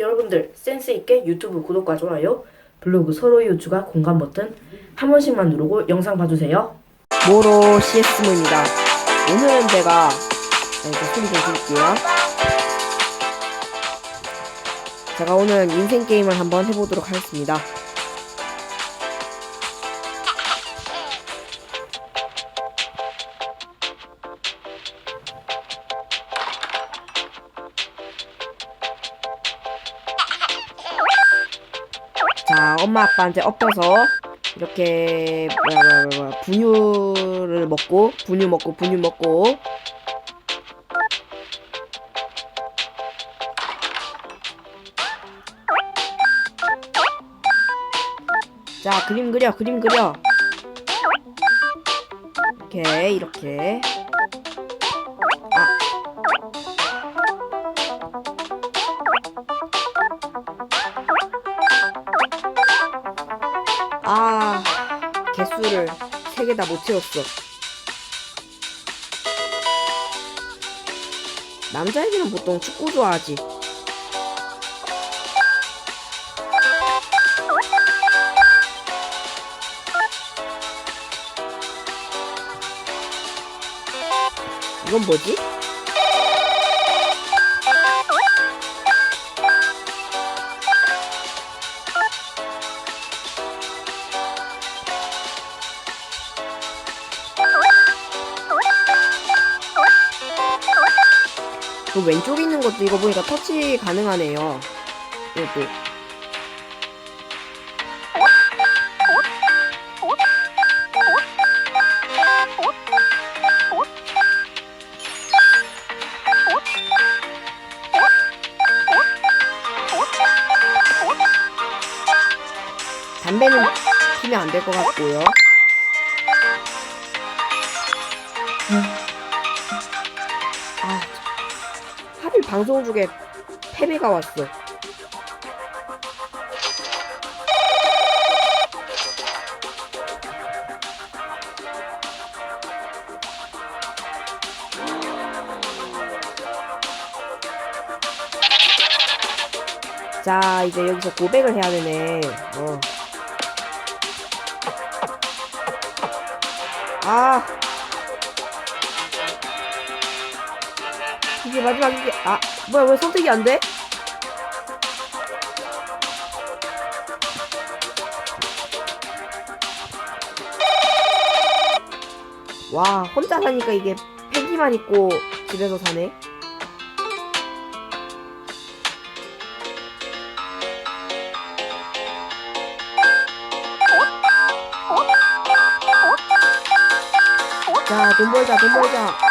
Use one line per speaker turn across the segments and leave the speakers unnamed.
여러분들 센스 있게 유튜브 구독과 좋아요, 블로그 서로의 요추가 공감 버튼 한 번씩만 누르고 영상 봐주세요.
모로 CS모입니다. 오늘은 제가 네, 이렇게 소리 좀 드릴게요. 제가 오늘 인생 게임을 한번 해보도록 하겠습니다. 자, 엄마 아빠한테 엎어서 이렇게 뭐야 뭐야 뭐야, 분유를 먹고 분유 먹고 분유 먹고. 자 그림 그려 그림 그려. 이렇게 이렇게 개수를 세 개 다 못 채웠어 남자애들은 보통 축구 좋아하지 이건 뭐지? 그 왼쪽에 있는 것도 이거 보니까 터치 가능하네요. 이것도. 담배는 피면 안 될 것 같고요. 방송 중에 패배가 왔어. 자, 이제 여기서 고백을 해야 되네. 어. 아. 이게 마지막이게 아 뭐야 왜 선택이 안 돼? 와 혼자 사니까 이게 팬티만 입고 집에서 사네 자 돈 벌자 돈 벌자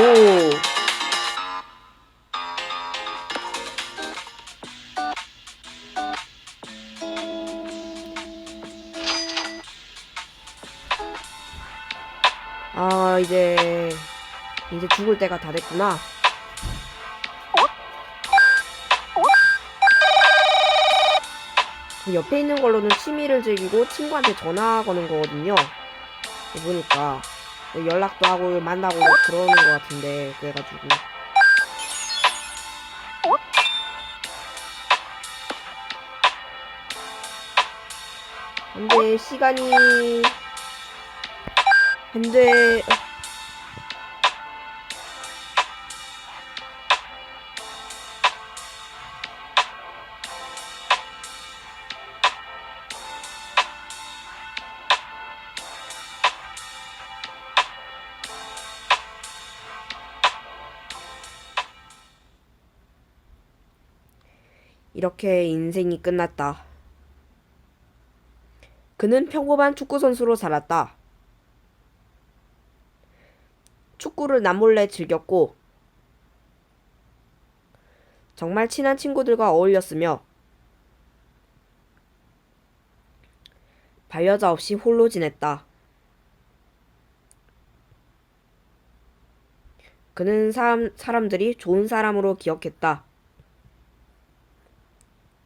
오. 아, 이제, 이제 죽을 때가 다 됐구나. 그 옆에 있는 걸로는 취미를 즐기고 친구한테 전화 거는 거거든요. 보니까. 연락도 하고 만나고 그러는 것 같은데 그래가지고. 근데 시간이 근데 이렇게 인생이 끝났다. 그는 평범한 축구 선수로 살았다. 축구를 남몰래 즐겼고 정말 친한 친구들과 어울렸으며 반려자 없이 홀로 지냈다. 그는 사람, 사람들이 좋은 사람으로 기억했다.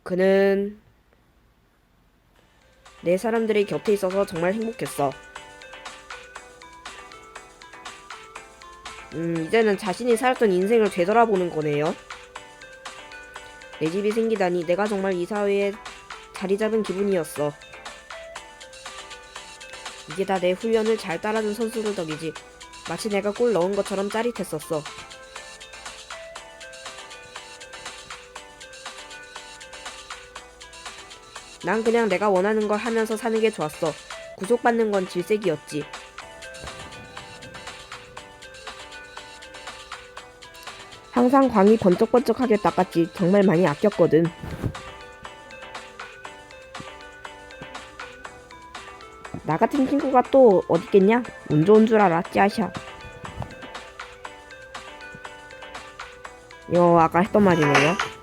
그는 내 사람들이 곁에 있어서 정말 행복했어. 음, 이제는 자신이 살았던 인생을 되돌아보는 거네요. 내 집이 생기다니 내가 정말 이 사회에 자리 잡은 기분이었어. 이게 다 내 훈련을 잘 따라준 선수들 덕이지. 마치 내가 골 넣은 것처럼 짜릿했었어. 난 그냥 내가 원하는 걸 하면서 사는 게 좋았어. 구속받는 건 질색이었지. 항상 광이 번쩍번쩍하게 닦았지. 정말 많이 아꼈거든. 나 같은 친구가 또 어딨겠냐? 운 좋은 줄 알아, 짜샤. 이거 아까 했던 말이네요.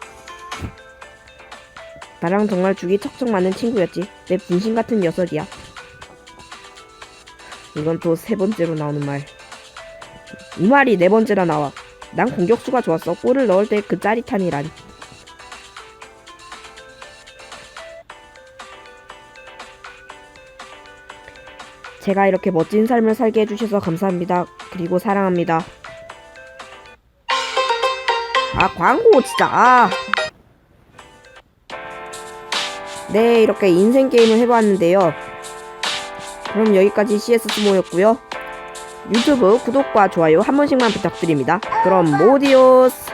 나랑 정말 죽이 척척 맞는 친구였지. 내 분신 같은 녀석이야. 이건 또 세 번째로 나오는 말. 이 말이 네 번째라 나와. 난 공격수가 좋았어. 골을 넣을 때 그 짜릿함이란. 제가 이렇게 멋진 삶을 살게 해주셔서 감사합니다. 그리고 사랑합니다. 아, 광고 진짜. 아. 네, 이렇게 인생 게임을 해봤는데요. 그럼 여기까지 CS 스모였고요. 유튜브 구독과 좋아요 한 번씩만 부탁드립니다. 그럼 모디오스.